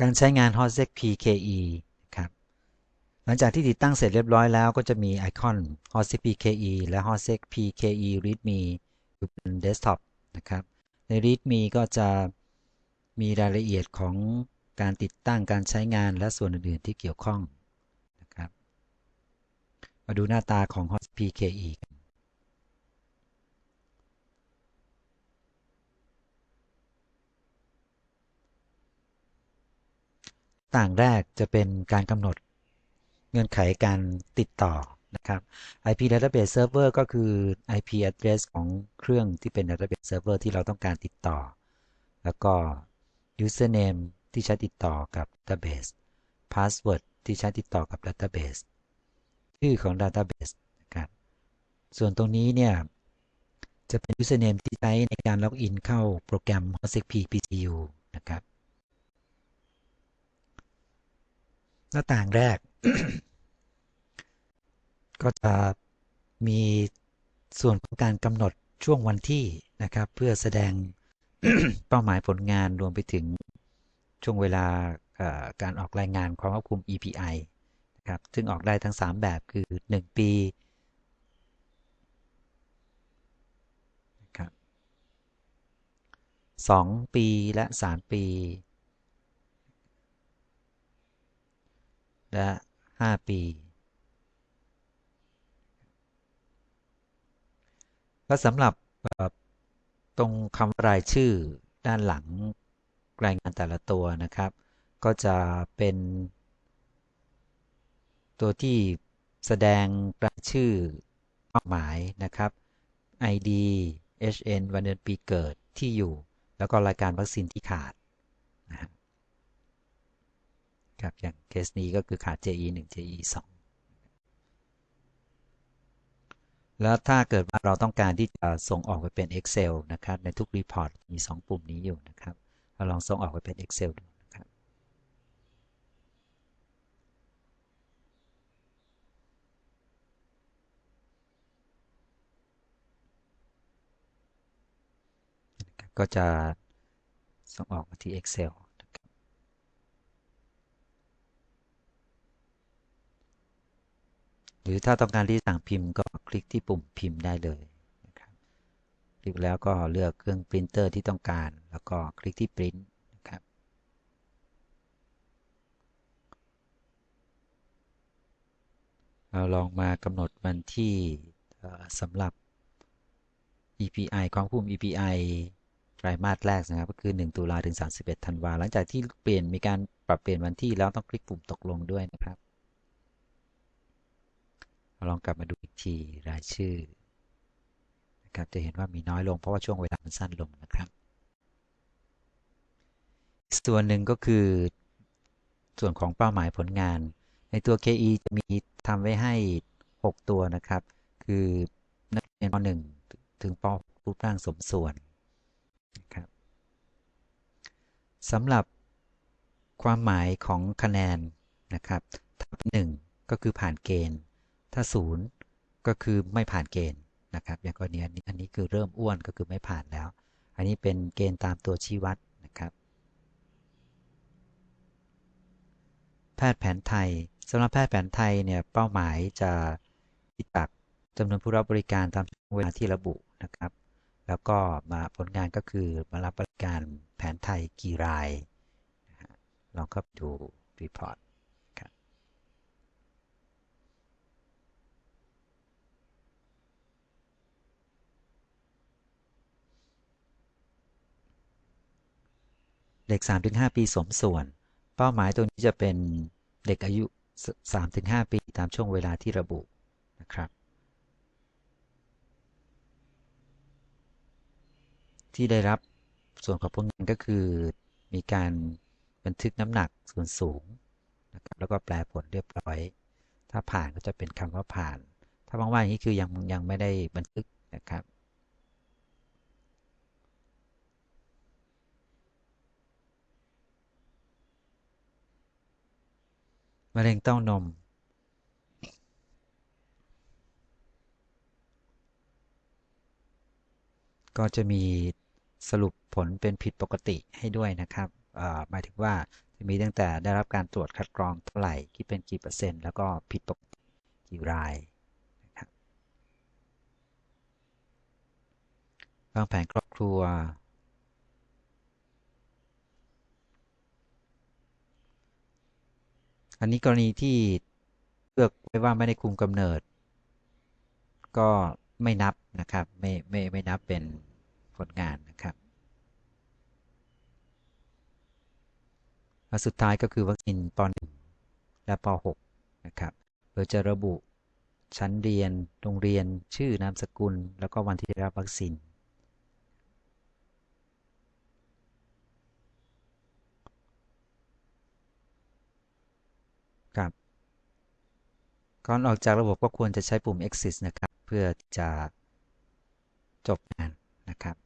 การใช้งาน Hosec PKE ครับ หลังจากที่ติดตั้งเสร็จเรียบร้อยแล้วก็จะมีไอคอน Hosec PKE และ Hosec PKE README อยู่บนเดสก์ท็อปนะครับ ใน README ก็จะมีรายละเอียดของการติดตั้งการใช้งานและส่วนอื่น ๆ ที่เกี่ยวข้องนะครับ มาดูหน้าตาของ Hosec PKE ต่างแรกจะเป็นการกำหนดเงื่อนไขการติดต่อนะครับ IP database server ก็คือ IP address ของเครื่องที่เป็น database server ที่เราต้องการติดต่อ แล้วก็ username ที่ใช้ติดต่อกับ database password ที่ใช้ติดต่อกับ database ชื่อของ database นะครับ ส่วนตรงนี้เนี่ยจะเป็น username ที่ใช้ในการล็อกอินเข้าโปรแกรม Hosec PPCU หน้าต่างแรก ก็จะมีส่วนของการกำหนดช่วงวันที่นะครับ เพื่อแสดงเป้าหมายผลงานรวมไปถึงช่วงเวลาการออกรายงานความควบคุม EPI นะครับ ซึ่งออกได้ทั้ง 3 แบบคือ 1 ปีนะครับ2ปีและ 3 ปี และ5ปี ก็สำหรับตรงคำรายชื่อด้านหลังรายงานแต่ละตัวนะครับ ก็จะเป็น ตัวที่แสดงรายชื่อเป้าหมายนะครับ ID HN วันเดือนปีเกิดที่อยู่ แล้วก็รายการวัคซีนที่ขาด ครับอย่างเคสนี้ก็คือขาด JE 1 JE 2แล้วถ้าเกิดว่าเราต้องการที่จะส่งออกไปเป็น Excel นะครับ ในทุกรีพอร์ตมี 2 ปุ่มนี้อยู่นะครับ เราลองส่งออกไปเป็น Excel ดูนะครับ ก็จะส่งออกมาที่ Excel หรือถ้าต้องการที่สั่งพิมพ์ก็คลิกที่ปุ่มพิมพ์ได้เลยนะครับคลิกแล้วก็เลือกเครื่องปรินเตอร์ที่ต้องการ แล้วก็คลิกที่ปริ้นนะครับเราลองมากำหนดวันที่สำหรับ EPI ความคุ้ม EPI ไตรมาสแรกนะครับก็คือ 1 ตุลาถึง 31 ธันวาหลังจากที่เปลี่ยนมีการปรับเปลี่ยนวันที่แล้วต้องคลิกปุ่มตกลงด้วยนะครับ ลองกลับมาดูอีกทีรายชื่อนะครับจะเห็นว่ามีน้อยลงเพราะว่าช่วงเวลามันสั้นลงนะครับส่วนหนึ่งก็คือส่วนของเป้าหมายผลงาน ในตัว KE จะมีทำไว้ให้ 6 ตัวนะครับ คือนักเรียนป .1 ถึงป .6 รูปร่างสมส่วนนะครับสำหรับความหมายของคะแนนนะครับทับหนึ่งก็คือผ่านเกณฑ์ ถ้าศูนย์ก็คือไม่ผ่านเกณฑ์นะครับ อย่างกรณีอันนี้คือเริ่มอ้วนก็คือไม่ผ่านแล้ว อันนี้เป็นเกณฑ์ตามตัวชี้วัดนะครับ แพทย์แผนไทยสำหรับแพทย์แผนไทยเนี่ยเป้าหมายจะติดจากจำนวนผู้รับบริการตามเวลาที่ระบุนะครับ แล้วก็มาผลงานก็คือมารับบริการแผนไทยกี่รายลองเข้าไปดูรีพอร์ต เด็ก 3-5 ปีสมส่วน เป้าหมายตัวนี้จะเป็นเด็กอายุ 3-5 ปีตามช่วงเวลาที่ระบุนะครับ ที่ได้รับส่วนของผลงานก็คือมีการบันทึกน้ำหนักส่วนสูงนะครับแล้วก็แปลผลเรียบร้อย ถ้าผ่านก็จะเป็นคำว่าผ่าน ถ้าบางว่าอย่างนี้คือยังยังไม่ได้บันทึกนะครับ มะเร็งเต้านมก็จะมีสรุปผลเป็นผิดปกติให้ด้วยนะครับหมายถึงว่าจะมีตั้งแต่ได้รับการตรวจคัดกรองเท่าไหร่คิดเป็นกี่เปอร์เซ็นต์ แล้วก็ผิดปกติกี่รายนะครับวางแผนครอบครัว อันนี้กรณีที่เลือกไว้ว่าไม่ได้คุมกำเนิด ก็ไม่นับนะครับ ไม่ไม่ไม่นับเป็นผลงานนะครับและสุดท้ายก็คือวัคซีนป .1 และป .6 นะครับโดยจะระบุชั้นเรียน โรงเรียน ชื่อนามสกุล แล้วก็วันที่ได้รับวัคซีน ก่อนออกจากระบบก็ควรจะใช้ปุ่ม exit นะครับ เพื่อจะจบงานนะครับ